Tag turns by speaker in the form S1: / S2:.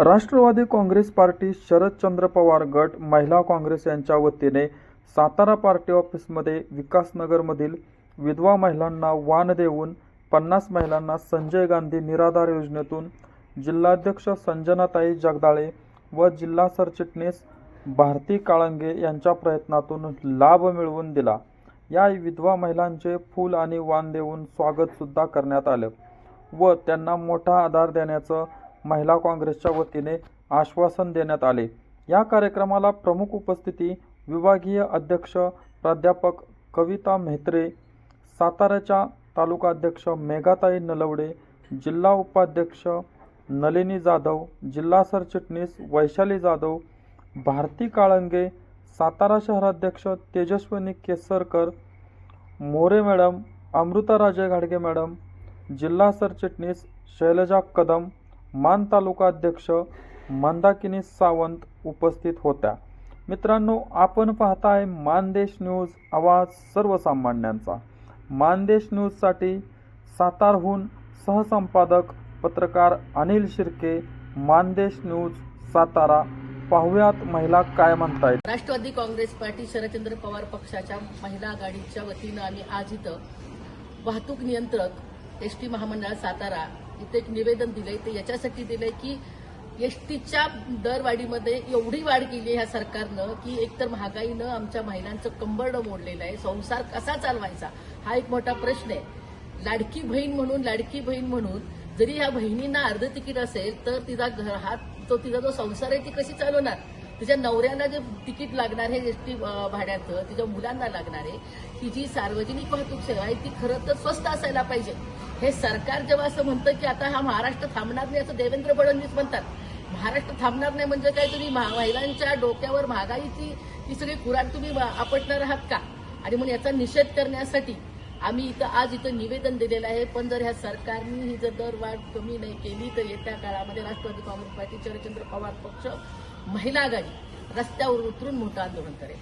S1: Rashtrawadi Congress party Sharadchandra Pawar गट महिला काँग्रेस यांच्या वतीने सातारा पार्टी ऑफिसमध्ये विकासनगरमधील विधवा महिलांना वाण देऊन पन्नास महिलांना संजय गांधी निराधार योजनेतून जिल्हाध्यक्ष संजनाताई जगदाळे व जिल्हा सरचिटणीस भारती काळंगे यांच्या प्रयत्नातून लाभ मिळवून दिला. या विधवा महिलांचे फूल आणि वाण देऊन स्वागतसुद्धा करण्यात आलं व त्यांना मोठा आधार देण्याचं महिला काँग्रेसच्या वतीने आश्वासन देण्यात आले. या कार्यक्रमाला प्रमुख उपस्थिती विभागीय अध्यक्ष प्राध्यापक कविता म्हेत्रे साताऱ्याच्या तालुका अध्यक्ष मेघाताई नलवडे जिल्हा उपाध्यक्ष नलिनी जाधव जिल्हा सरचिटणीस वैशाली जाधव भारती काळंगे सातारा शहराध्यक्ष तेजस्विनी केसरकर मोरे मॅडम अमृता राजे घाडगे मॅडम जिल्हा सरचिटणीस शैलजा कदम मान तालुका अध्यक्ष मंदाकिनी सावंत उपस्थित होत्या. मित्रांनो आपण पाहताय मानदेश न्यूज आवाज सर्वसामान्यांचा. मानदेश न्यूजसाठी सातारहून सहसंपादक पत्रकार अनिल शिर्के मानदेश न्यूज सातारा. पाहुयात महिला काय म्हणतायत?
S2: राष्ट्रवादी काँग्रेस पार्टी शरदचंद्र पवार पक्षाच्या महिला आघाडीच्या वतीनं आम्ही आज इथं वाहतूक नियंत्रक एस टी महामंडळ सातारा इथे एक निवेदन दिलंय ते याच्यासाठी दिलंय की एसटीच्या दरवाढीमध्ये एवढी वाढ केली आहे ह्या सरकारनं की एकतर महागाईनं आमच्या महिलांचं कंबरडं मोडलेलं आहे. संसार कसा चालवायचा? हा एक मोठा प्रश्न आहे. लाडकी बहीण म्हणून लाडकी बहीण म्हणून जरी ह्या बहिणींना अर्ध तिकीट असेल तर तिचा घर हा तो तिचा जो संसार आहे ती कशी चालवणार? तिच्या नवऱ्याला जे तिकीट लागणार आहे एस टी भाड्याचं तिच्या मुलांना लागणार आहे ही जी सार्वजनिक वाहतूक सेवा आहे ती खरं तर स्वस्त असायला पाहिजे. हे सरकार जेव्हा असं म्हणतं की आता हा महाराष्ट्र थांबणार नाही असं देवेंद्र फडणवीस म्हणतात. महाराष्ट्र थांबणार नाही म्हणजे काय? तुम्ही महा- महिलांच्या डोक्यावर महागाईची ही सगळी कुराड तुम्ही आपटणार आहात का? आणि म्हणून याचा निषेध करण्यासाठी आम्ही इथं आज इथं निवेदन दिलेलं आहे पण जर ह्या सरकारने ही जर दरवाढ कमी नाही केली तर येत्या काळामध्ये राष्ट्रवादी काँग्रेस पार्टी शरदचंद्र पवार पक्ष महिला आघाडी रस्त्यावर उतरून मोठं आंदोलन करेल.